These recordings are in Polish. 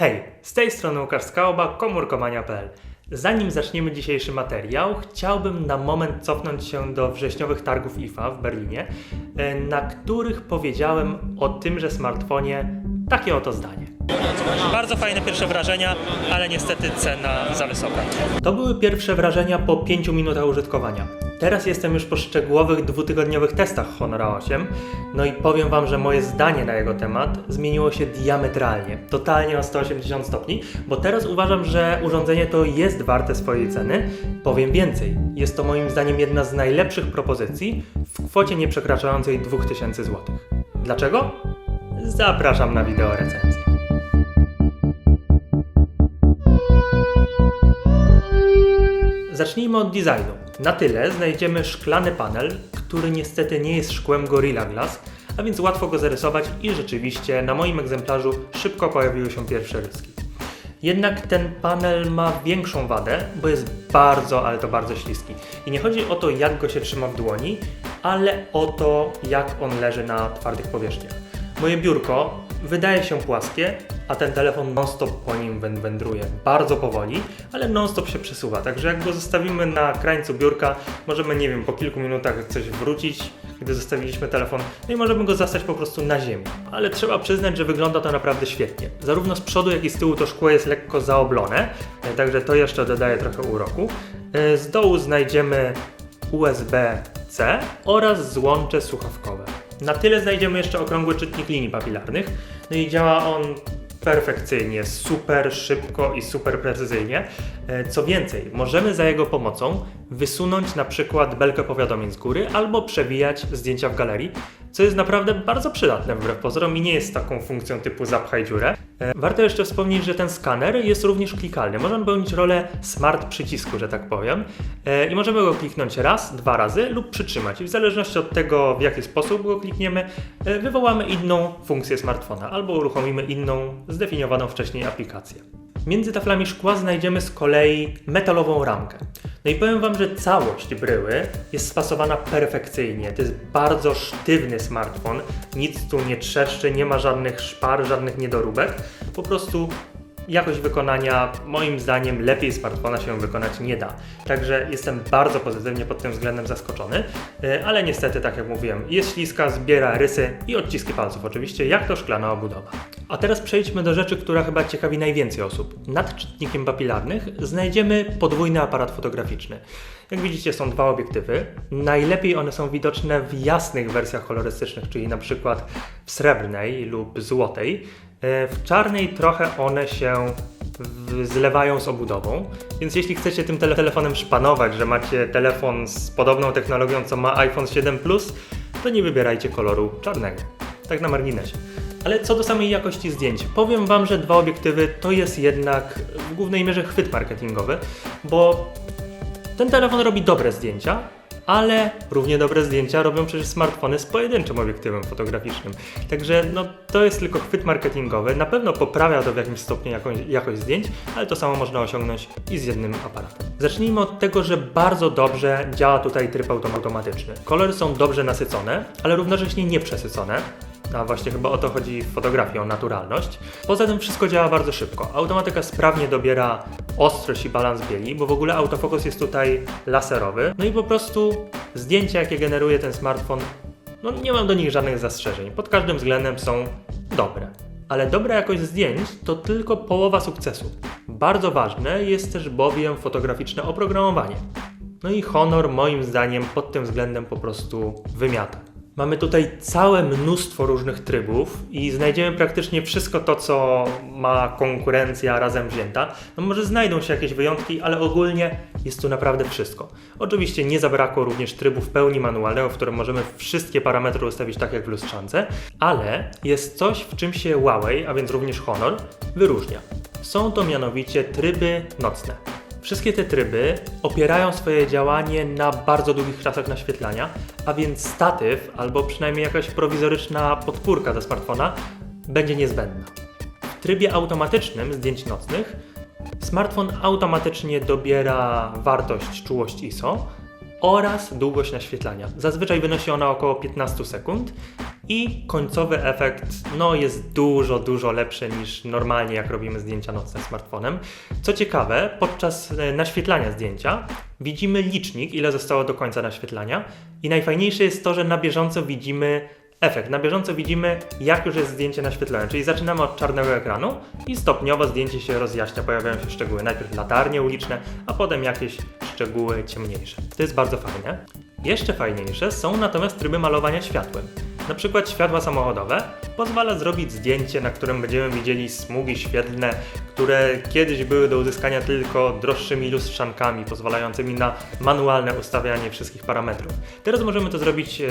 Hej, z tej strony Łukasz Skałoba, komórkowania.pl. Zanim zaczniemy dzisiejszy materiał, chciałbym na moment cofnąć się do wrześniowych targów IFA w Berlinie, e, na których powiedziałem o tymże smartfonie takie oto zdanie. Bardzo fajne pierwsze wrażenia, ale niestety cena za wysoka. To były pierwsze wrażenia po 5 minutach użytkowania. Teraz jestem już po szczegółowych dwutygodniowych testach Honora 8, no i powiem Wam, że moje zdanie na jego temat zmieniło się diametralnie, totalnie o 180 stopni, bo teraz uważam, że urządzenie to jest warte swojej ceny. Powiem więcej, jest to moim zdaniem jedna z najlepszych propozycji w kwocie nieprzekraczającej 2000 zł. Dlaczego? Zapraszam na wideo recenzję. Zacznijmy od designu. Na tyle znajdziemy szklany panel, który niestety nie jest szkłem Gorilla Glass, a więc łatwo go zarysować i rzeczywiście na moim egzemplarzu szybko pojawiły się pierwsze ryski. Jednak ten panel ma większą wadę, bo jest bardzo, ale to bardzo śliski. I nie chodzi o to, jak go się trzyma w dłoni, ale o to, jak on leży na twardych powierzchniach. Moje biurko wydaje się płaskie, a ten telefon non-stop po nim wę- wędruje. Bardzo powoli, ale non-stop się przesuwa. Także jak go zostawimy na krańcu biurka, możemy, nie wiem, po kilku minutach coś wrócić, gdy zostawiliśmy telefon, no i możemy go zastać po prostu na ziemi. Ale trzeba przyznać, że wygląda to naprawdę świetnie. Zarówno z przodu, jak i z tyłu to szkło jest lekko zaoblone, e, także to jeszcze dodaje trochę uroku. E, Z dołu znajdziemy USB-C oraz złącze słuchawkowe. Na tyle znajdziemy jeszcze okrągły czytnik linii papilarnych. No i działa on perfekcyjnie, super szybko i super precyzyjnie. E, Co więcej, możemy za jego pomocą wysunąć na przykład belkę powiadomień z góry albo przewijać zdjęcia w galerii, co jest naprawdę bardzo przydatne wbrew pozorom i nie jest taką funkcją typu zapchaj dziurę. E, Warto jeszcze wspomnieć, że ten skaner jest również klikalny. Może on pełnić rolę smart przycisku, że tak powiem. E, I możemy go kliknąć raz, dwa razy lub przytrzymać. I w zależności od tego, w jaki sposób go klikniemy, wywołamy inną funkcję smartfona albo uruchomimy inną, zdefiniowaną wcześniej aplikację. Między taflami szkła znajdziemy z kolei metalową ramkę. No i powiem Wam, że całość bryły jest spasowana perfekcyjnie. To jest bardzo sztywny smartfon, nic tu nie trzeszczy, nie ma żadnych szpar, żadnych niedoróbek. Po prostu jakość wykonania moim zdaniem lepiej smartfona się wykonać nie da. Także jestem bardzo pozytywnie pod tym względem zaskoczony, e, ale niestety, tak jak mówiłem, jest śliska, zbiera rysy i odciski palców oczywiście, jak to szklana obudowa. A teraz przejdźmy do rzeczy, która chyba ciekawi najwięcej osób. Nad czytnikiem papilarnych znajdziemy podwójny aparat fotograficzny. Jak widzicie są dwa obiektywy. Najlepiej one są widoczne w jasnych wersjach kolorystycznych, czyli na przykład w srebrnej lub złotej. E, W czarnej trochę one się zlewają z obudową, więc jeśli chcecie tym tele- telefonem szpanować, że macie telefon z podobną technologią co ma iPhone 7 Plus, to nie wybierajcie koloru czarnego. Tak na marginesie. Ale co do samej jakości zdjęć, powiem Wam, że dwa obiektywy to jest jednak w głównej mierze chwyt marketingowy, bo ten telefon robi dobre zdjęcia, ale równie dobre zdjęcia robią przecież smartfony z pojedynczym obiektywem fotograficznym. Także no, to jest tylko chwyt marketingowy. Na pewno poprawia to w jakimś stopniu jakąś, jakość zdjęć, ale to samo można osiągnąć i z jednym aparatem. Zacznijmy od tego, że bardzo dobrze działa tutaj tryb autom- automatyczny. Kolory są dobrze nasycone, ale równocześnie nieprzesycone. A właśnie chyba o to chodzi w fotografii, o naturalność. Poza tym wszystko działa bardzo szybko. Automatyka sprawnie dobiera ostrość i balans bieli, bo w ogóle autofokus jest tutaj laserowy. No i po prostu zdjęcia, jakie generuje ten smartfon, no nie mam do nich żadnych zastrzeżeń. Pod każdym względem są dobre. Ale dobra jakość zdjęć to tylko połowa sukcesu. Bardzo ważne jest też bowiem fotograficzne oprogramowanie. No i Honor moim zdaniem pod tym względem po prostu wymiata. Mamy tutaj całe mnóstwo różnych trybów i znajdziemy praktycznie wszystko to, co ma konkurencja razem wzięta. No może znajdą się jakieś wyjątki, ale ogólnie jest tu naprawdę wszystko. Oczywiście nie zabrakło również trybu w pełni manualnego, w którym możemy wszystkie parametry ustawić tak jak w lustrzance, ale jest coś, w czym się Huawei, a więc również Honor, wyróżnia. Są to mianowicie tryby nocne. Wszystkie te tryby opierają swoje działanie na bardzo długich czasach naświetlania, a więc statyw albo przynajmniej jakaś prowizoryczna podpórka do smartfona będzie niezbędna. W trybie automatycznym zdjęć nocnych smartfon automatycznie dobiera wartość czułość ISO oraz długość naświetlania. Zazwyczaj wynosi ona około 15 sekund i końcowy efekt no, jest dużo, dużo lepszy niż normalnie jak robimy zdjęcia nocne smartfonem. Co ciekawe, podczas e, naświetlania zdjęcia widzimy licznik, ile zostało do końca naświetlania i najfajniejsze jest to, że na bieżąco widzimy efekt. Na bieżąco widzimy, jak już jest zdjęcie naświetlone, czyli zaczynamy od czarnego ekranu i stopniowo zdjęcie się rozjaśnia, pojawiają się szczegóły. Najpierw latarnie uliczne, a potem jakieś szczegóły ciemniejsze. To jest bardzo fajne. Jeszcze fajniejsze są natomiast tryby malowania światłem. Na przykład światła samochodowe pozwala zrobić zdjęcie, na którym będziemy widzieli smugi świetlne, które kiedyś były do uzyskania tylko droższymi lustrzankami, pozwalającymi na manualne ustawianie wszystkich parametrów. Teraz możemy to zrobić e,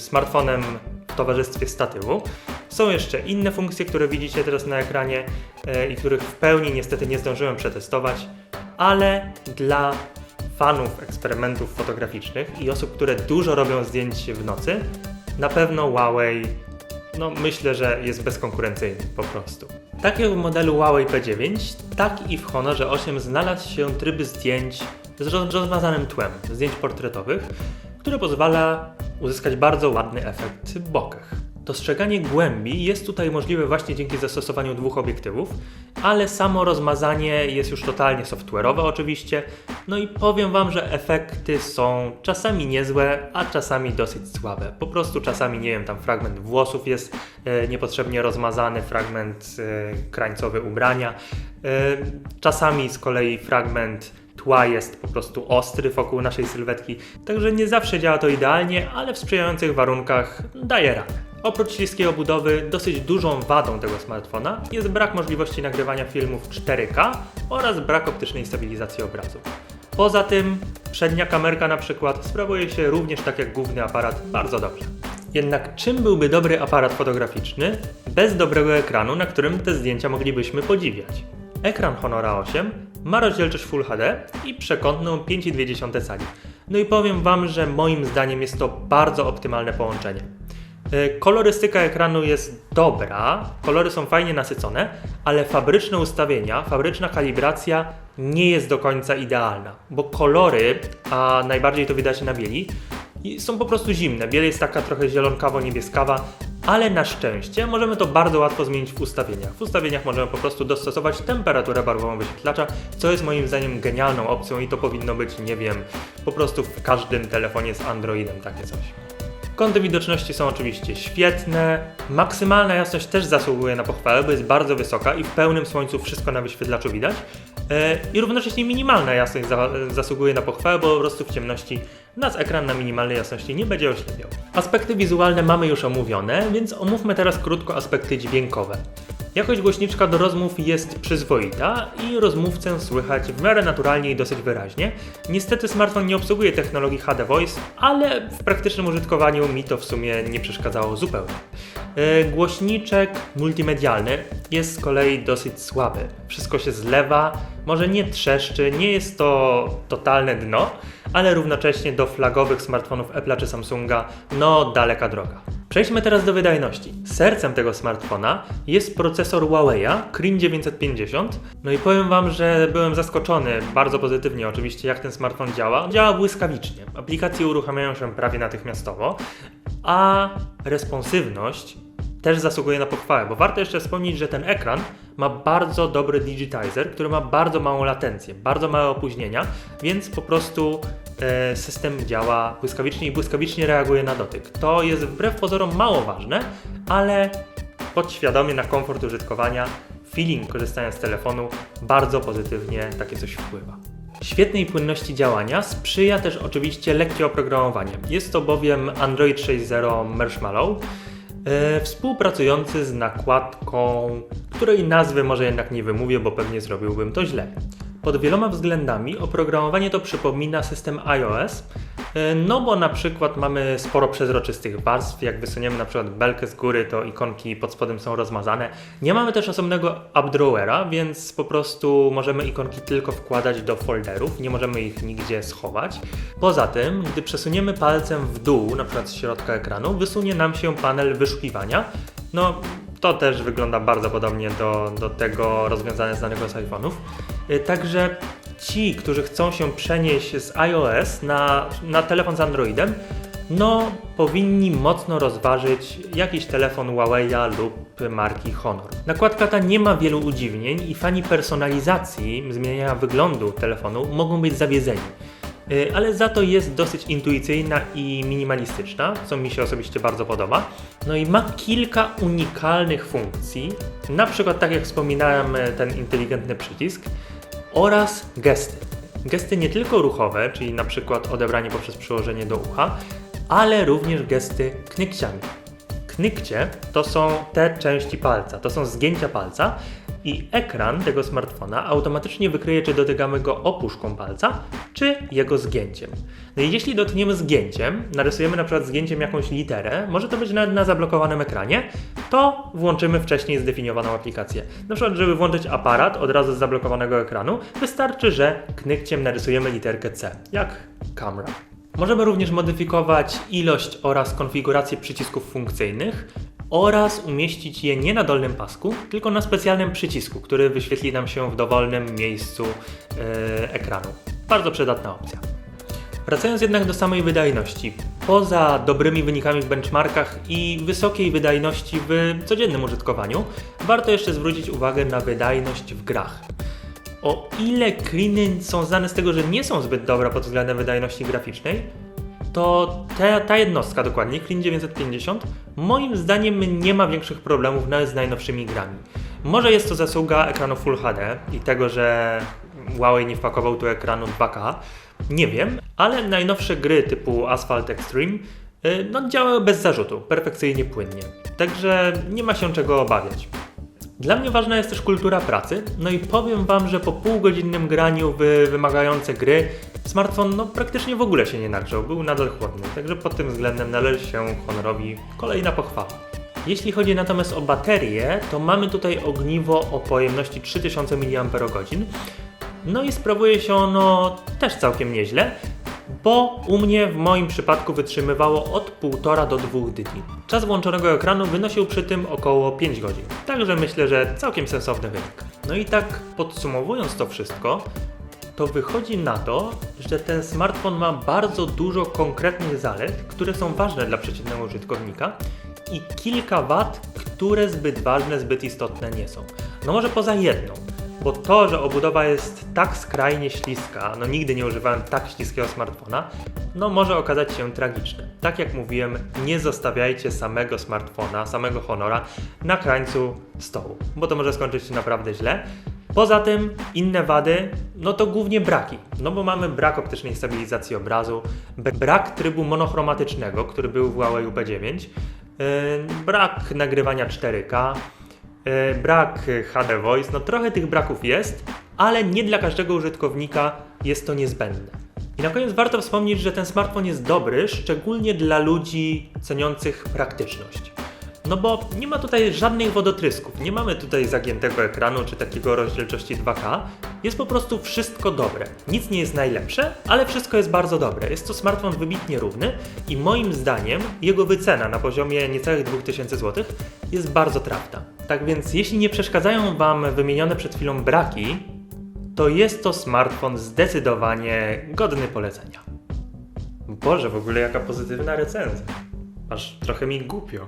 smartfonem w towarzystwie statywu. Są jeszcze inne funkcje, które widzicie teraz na ekranie e, i których w pełni niestety nie zdążyłem przetestować, ale dla fanów eksperymentów fotograficznych i osób, które dużo robią zdjęć w nocy, na pewno Huawei, no myślę, że jest bezkonkurencyjny po prostu. Tak jak w modelu Huawei P9, tak i w Honorze 8 znalazł się tryb zdjęć z roz- rozmazanym tłem, zdjęć portretowych, które pozwala uzyskać bardzo ładny efekt w bokach. Dostrzeganie głębi jest tutaj możliwe właśnie dzięki zastosowaniu dwóch obiektywów, ale samo rozmazanie jest już totalnie software'owe oczywiście. No i powiem Wam, że efekty są czasami niezłe, a czasami dosyć słabe. Po prostu czasami, nie wiem, tam fragment włosów jest e, niepotrzebnie rozmazany, fragment e, krańcowy ubrania. E, czasami z kolei fragment tła jest po prostu ostry wokół naszej sylwetki, także nie zawsze działa to idealnie, ale w sprzyjających warunkach daje radę. Oprócz śliskiej obudowy, dosyć dużą wadą tego smartfona jest brak możliwości nagrywania filmów 4K oraz brak optycznej stabilizacji obrazu. Poza tym, przednia kamerka na przykład sprawuje się również tak jak główny aparat bardzo dobrze. Jednak czym byłby dobry aparat fotograficzny bez dobrego ekranu, na którym te zdjęcia moglibyśmy podziwiać? Ekran Honora 8 ma rozdzielczość Full HD i przekątną 5,2 cali. No i powiem Wam, że moim zdaniem jest to bardzo optymalne połączenie. E, Kolorystyka ekranu jest dobra, kolory są fajnie nasycone, ale fabryczne ustawienia, fabryczna kalibracja nie jest do końca idealna, bo kolory, a najbardziej to widać na bieli, są po prostu zimne. Biel jest taka trochę zielonkawo-niebieskawa, ale na szczęście możemy to bardzo łatwo zmienić w ustawieniach. W ustawieniach możemy po prostu dostosować temperaturę barwową wyświetlacza, co jest moim zdaniem genialną opcją i to powinno być, nie wiem, po prostu w każdym telefonie z Androidem takie coś. Kąty widoczności są oczywiście świetne. Maksymalna jasność też zasługuje na pochwałę, bo jest bardzo wysoka i w pełnym słońcu wszystko na wyświetlaczu widać. E, I równocześnie minimalna jasność za, zasługuje na pochwałę, bo po prostu w ciemności nas ekran na minimalnej jasności nie będzie oślepiał. Aspekty wizualne mamy już omówione, więc omówmy teraz krótko aspekty dźwiękowe. Jakość głośniczka do rozmów jest przyzwoita i rozmówcę słychać w miarę naturalnie i dosyć wyraźnie. Niestety smartfon nie obsługuje technologii HD Voice, ale w praktycznym użytkowaniu mi to w sumie nie przeszkadzało zupełnie. Yy, Głośniczek multimedialny jest z kolei dosyć słaby. Wszystko się zlewa, może nie trzeszczy, nie jest to totalne dno, ale równocześnie do flagowych smartfonów Apple'a czy Samsunga no daleka droga. Przejdźmy teraz do wydajności. Sercem tego smartfona jest procesor Huawei'a Kirin 950. No i powiem Wam, że byłem zaskoczony bardzo pozytywnie oczywiście jak ten smartfon działa. Działa błyskawicznie. Aplikacje uruchamiają się prawie natychmiastowo, a responsywność też zasługuje na pochwałę, bo warto jeszcze wspomnieć, że ten ekran ma bardzo dobry digitizer, który ma bardzo małą latencję, bardzo małe opóźnienia, więc po prostu e, system działa błyskawicznie i błyskawicznie reaguje na dotyk. To jest wbrew pozorom mało ważne, ale podświadomie na komfort użytkowania, feeling korzystania z telefonu bardzo pozytywnie takie coś wpływa. Świetnej płynności działania sprzyja też oczywiście lekkie oprogramowanie. Jest to bowiem Android 6.0 Marshmallow, e, współpracujący z nakładką, której nazwy może jednak nie wymówię, bo pewnie zrobiłbym to źle. Pod wieloma względami oprogramowanie to przypomina system iOS, no bo na przykład mamy sporo przezroczystych warstw, jak wysuniemy na przykład belkę z góry, to ikonki pod spodem są rozmazane. Nie mamy też osobnego updrawera, więc po prostu możemy ikonki tylko wkładać do folderów, nie możemy ich nigdzie schować. Poza tym, gdy przesuniemy palcem w dół, na przykład z środka ekranu, wysunie nam się panel wyszukiwania. No, to też wygląda bardzo podobnie do, do tego rozwiązania znanego z iPhone'ów. Y, Także ci, którzy chcą się przenieść z iOS na, na telefon z Androidem, no powinni mocno rozważyć jakiś telefon Huawei'a lub marki Honor. Nakładka ta nie ma wielu udziwnień i fani personalizacji, zmieniania wyglądu telefonu mogą być zawiedzeni. Y, Ale za to jest dosyć intuicyjna i minimalistyczna, co mi się osobiście bardzo podoba. No i ma kilka unikalnych funkcji, na przykład tak jak wspominałem, ten inteligentny przycisk oraz gesty. Gesty nie tylko ruchowe, czyli na przykład odebranie poprzez przyłożenie do ucha, ale również gesty knykciami. Knykcie to są te części palca, to są zgięcia palca i ekran tego smartfona automatycznie wykryje, czy dotykamy go opuszką palca, czy jego zgięciem. No i jeśli dotkniemy zgięciem, narysujemy na przykład zgięciem jakąś literę, może to być nawet na zablokowanym ekranie, to włączymy wcześniej zdefiniowaną aplikację. Na przykład, żeby włączyć aparat od razu z zablokowanego ekranu, wystarczy, że knykciem narysujemy literkę C, jak camera. Możemy również modyfikować ilość oraz konfigurację przycisków funkcyjnych oraz umieścić je nie na dolnym pasku, tylko na specjalnym przycisku, który wyświetli nam się w dowolnym miejscu e, ekranu. Bardzo przydatna opcja. Wracając jednak do samej wydajności. Poza dobrymi wynikami w benchmarkach i wysokiej wydajności w codziennym użytkowaniu, warto jeszcze zwrócić uwagę na wydajność w grach. O ile kliny są znane z tego, że nie są zbyt dobre pod względem wydajności graficznej, to ta, jednostka dokładnie, Clean 950, moim zdaniem nie ma większych problemów nawet z najnowszymi grami. Może jest to zasługa ekranu Full HD i tego, że Huawei nie wpakował tu ekranu 2K, nie wiem, ale najnowsze gry typu Asphalt Extreme y, no, działały bez zarzutu, perfekcyjnie płynnie. Także nie ma się czego obawiać. Dla mnie ważna jest też kultura pracy, no i powiem Wam, że po półgodzinnym graniu w wymagające gry smartfon no, praktycznie w ogóle się nie nagrzał, był nadal chłodny, także pod tym względem należy się Honorowi kolejna pochwała. Jeśli chodzi natomiast o baterię, to mamy tutaj ogniwo o pojemności 3000 mAh, no i sprawuje się ono też całkiem nieźle, bo u mnie w moim przypadku wytrzymywało od 1,5 do 2 dni. Czas włączonego ekranu wynosił przy tym około 5 godzin, także myślę, że całkiem sensowny wynik. No i tak podsumowując to wszystko, to wychodzi na to, że ten smartfon ma bardzo dużo konkretnych zalet, które są ważne dla przeciętnego użytkownika i kilka wad, które zbyt ważne, zbyt istotne nie są. No może poza jedną, bo to, że obudowa jest tak skrajnie śliska, no nigdy nie używałem tak śliskiego smartfona, no może okazać się tragiczne. Tak jak mówiłem, nie zostawiajcie samego smartfona, samego Honora na krańcu stołu, bo to może skończyć się naprawdę źle. Poza tym inne wady, no to głównie braki, no bo mamy brak optycznej stabilizacji obrazu, brak trybu monochromatycznego, który był w Huawei P9, yy, brak nagrywania 4K, yy, brak HD Voice, no trochę tych braków jest, ale nie dla każdego użytkownika jest to niezbędne. I na koniec warto wspomnieć, że ten smartfon jest dobry, szczególnie dla ludzi ceniących praktyczność. No bo nie ma tutaj żadnych wodotrysków, nie mamy tutaj zagiętego ekranu czy takiego rozdzielczości 2K. Jest po prostu wszystko dobre. Nic nie jest najlepsze, ale wszystko jest bardzo dobre. Jest to smartfon wybitnie równy i moim zdaniem jego wycena na poziomie niecałych 2000 zł jest bardzo trafna. Tak więc jeśli nie przeszkadzają Wam wymienione przed chwilą braki, to jest to smartfon zdecydowanie godny polecenia. Boże, w ogóle jaka pozytywna recenzja. Aż trochę mi głupio.